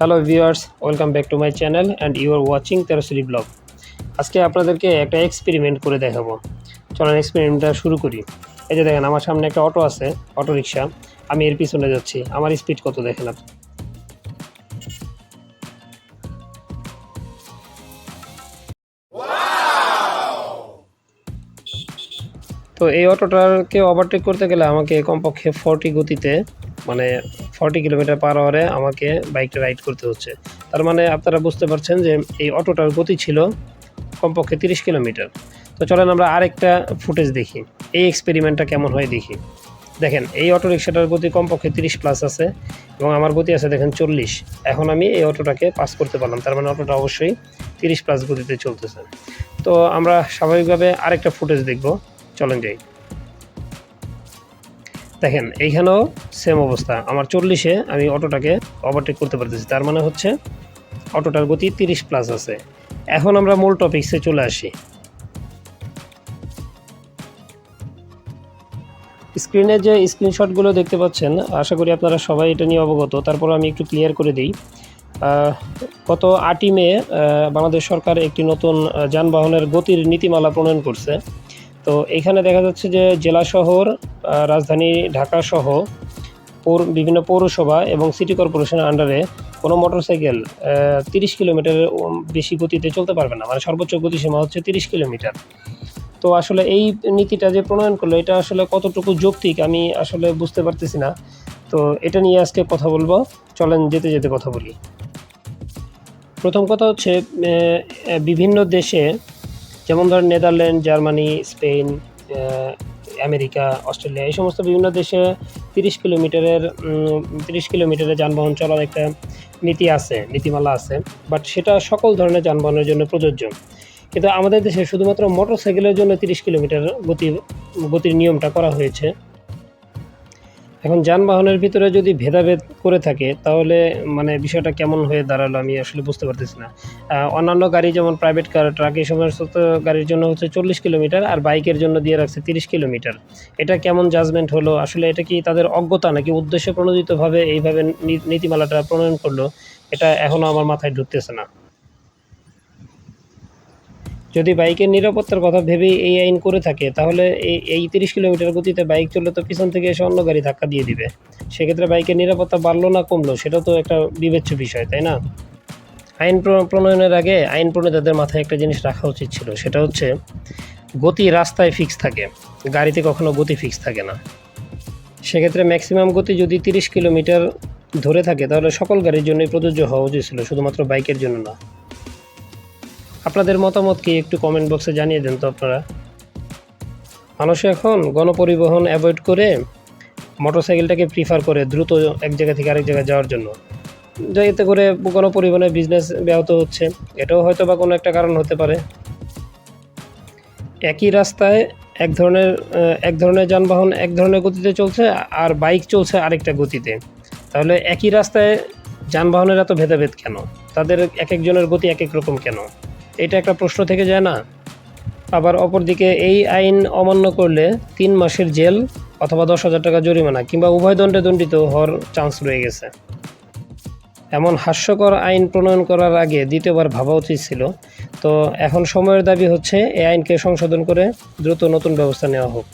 Hello viewers welcome back to my channel and you are watching তেরোশরি blog আজকে আপনাদেরকে একটা experiment করে দেখাবো। চলেন এক্সপেরিমেন্টটা শুরু করি। এই যে দেখেন, আমার সামনে একটা অটো আছে অটো রিক্সা আমি এর পিছনে যাচ্ছি। আমার স্পিড কত দেখেন আপনি? তো এই অটোটাকে ওভারটেক করতে গেলে আমাকে কমপক্ষে ফর্টি গতিতে মানে ফর্টি কিলোমিটার পার আওয়ারে আমাকে বাইকটা রাইড করতে হচ্ছে। তার মানে আপনারা বুঝতে পারছেন যে এই অটোটার গতি ছিল কমপক্ষে তিরিশ কিলোমিটার তো চলেন আমরা আরেকটা ফুটেজ দেখি। এই এক্সপেরিমেন্টটা কেমন হয় দেখি। দেখেন, এই অটো রিক্সাটার গতি কমপক্ষে তিরিশ প্লাস আছে এবং আমার গতি আছে দেখেন চল্লিশ। এখন আমি এই অটোটাকে পাস করতে পারলাম। তার মানে অটোটা অবশ্যই তিরিশ প্লাস গতিতে চলতেছে। তো আমরা স্বাভাবিকভাবে আরেকটা ফুটেজ দেখব। চলেন যাই। দেখেন, এইখানেও সেম অবস্থা। আমার চল্লিশে আমি অটোটাকে ওভারটেক করতে পারতেছি। তার মানে হচ্ছে অটোটার গতি তিরিশ প্লাস আছে। এখন আমরা মূল টপিক্সে চলে আসি। স্ক্রিনে যে স্ক্রিনশটগুলো দেখতে পাচ্ছেন, আশা করি আপনারা সবাই এটা নিয়ে অবগত। তারপর আমি একটু ক্লিয়ার করে দিই। গত আটই মে বাংলাদেশ সরকার একটি নতুন যানবাহনের গতির নীতিমালা প্রণয়ন করছে। তো এখানে দেখা যাচ্ছে যে জেলা শহর রাজধানী ঢাকা সহ পৌর বিভিন্ন পৌরসভা এবং সিটি কর্পোরেশনের আন্ডারে কোনো মোটরসাইকেল তিরিশ কিলোমিটারের বেশি গতিতে চলতে পারবে না। মানে সর্বোচ্চ গতিসীমা হচ্ছে তিরিশ কিলোমিটার তো আসলে এই নীতিটা যে প্রণয়ন করল, এটা আসলে কতটুকু যৌক্তিক আমি আসলে বুঝতে পারতেছি না। তো এটা নিয়ে আজকে কথা বলব। চলেন যেতে যেতে কথা বলি। প্রথম কথা হচ্ছে বিভিন্ন দেশে যেমন ধরেন Netherland, Germany, Spain America, Australia, এই সমস্ত বিভিন্ন দেশে তিরিশ কিলোমিটারের তিরিশ কিলোমিটারের যানবাহন চলার একটা নীতি আছে, নীতিমালা আছে বাট সেটা সকল ধরনের যানবাহনের জন্য প্রযোজ্য। কিন্তু আমাদের দেশে শুধুমাত্র মোটরসাইকেলের জন্য তিরিশ কিলোমিটার গতি, গতির নিয়মটা করা হয়েছে। এখন যানবাহনের ভিতরে যদি ভেদাভেদ করে থাকে, তাহলে মানে বিষয়টা কেমন হয়ে দাঁড়াল আমি আসলে বুঝতে পারতেছি না। অন্যান্য গাড়ি যেমন প্রাইভেট কার ট্রাক এই সমস্ত গাড়ির জন্য হচ্ছে চল্লিশ কিলোমিটার আর বাইকের জন্য দিয়ে রাখছে তিরিশ কিলোমিটার। এটা কেমন জাজমেন্ট হলো? আসলে এটা কি তাদের অজ্ঞতা নাকি উদ্দেশ্য প্রণোদিতভাবে এইভাবে নীতিমালাটা প্রণয়ন করল? এটা এখনও আমার মাথায় ঢুকতেছে না। যদি বাইকের নিরাপত্তার কথা ভেবেই এই আইন করে থাকে, তাহলে এই এই তিরিশ কিলোমিটার গতিতে বাইক চললে তো পিছন থেকে এসে অন্য গাড়ি ধাক্কা দিয়ে দিবে। সেক্ষেত্রে বাইকের নিরাপত্তা বাড়লো না কমলো সেটা তো একটা বিবেচ্য বিষয়, তাই না? আইন প্র- প্রণয়নের আগে আইন প্রণেতাদের মাথায় একটা জিনিস রাখা উচিত ছিল, সেটা হচ্ছে গতি রাস্তায় ফিক্স থাকে, গাড়িতে কখনো গতি ফিক্স থাকে না। সেক্ষেত্রে ম্যাক্সিমাম গতি যদি তিরিশ কিলোমিটার ধরে থাকে, তাহলে সকল গাড়ির জন্যই প্রযোজ্য হওয়া উচিত ছিল, শুধুমাত্র বাইকের জন্য না। আপনাদের মতামত কি একটু কমেন্ট বক্সে জানিয়ে দেন তো আপনারা। মানুষ এখন গণপরিবহন অ্যাভয়েড করে মোটরসাইকেলটাকে প্রিফার করে দ্রুত এক জায়গা থেকে আরেক জায়গায় যাওয়ার জন্য। এতে করে গণপরিবহনের বিজনেস ব্যাহত হচ্ছে। এটাও হয়তো বা কোনো একটা কারণ হতে পারে। একই রাস্তায় এক ধরনের এক ধরনের যানবাহন এক ধরনের গতিতে চলছে, আর বাইক চলছে আরেকটা গতিতে। তাহলে একই রাস্তায় যানবাহনের এত ভেদাভেদ কেন? তাদের এক একজনের গতি এক এক রকম কেন? এটা একটা প্রশ্ন থেকে যায় না। আবার অপরদিকে এই আইন অমান্য করলে তিন মাসের জেল অথবা দশ হাজার টাকা জরিমানা কিংবা উভয় দণ্ডে দণ্ডিত হওয়ার চান্স রয়ে গেছে। এমন হাস্যকর আইন প্রণয়ন করার আগে দ্বিতীয়বার ভাবা উচিত ছিল। তো এখন সময়ের দাবি হচ্ছে, এই আইনকে সংশোধন করে দ্রুত নতুন ব্যবস্থা নেওয়া হোক।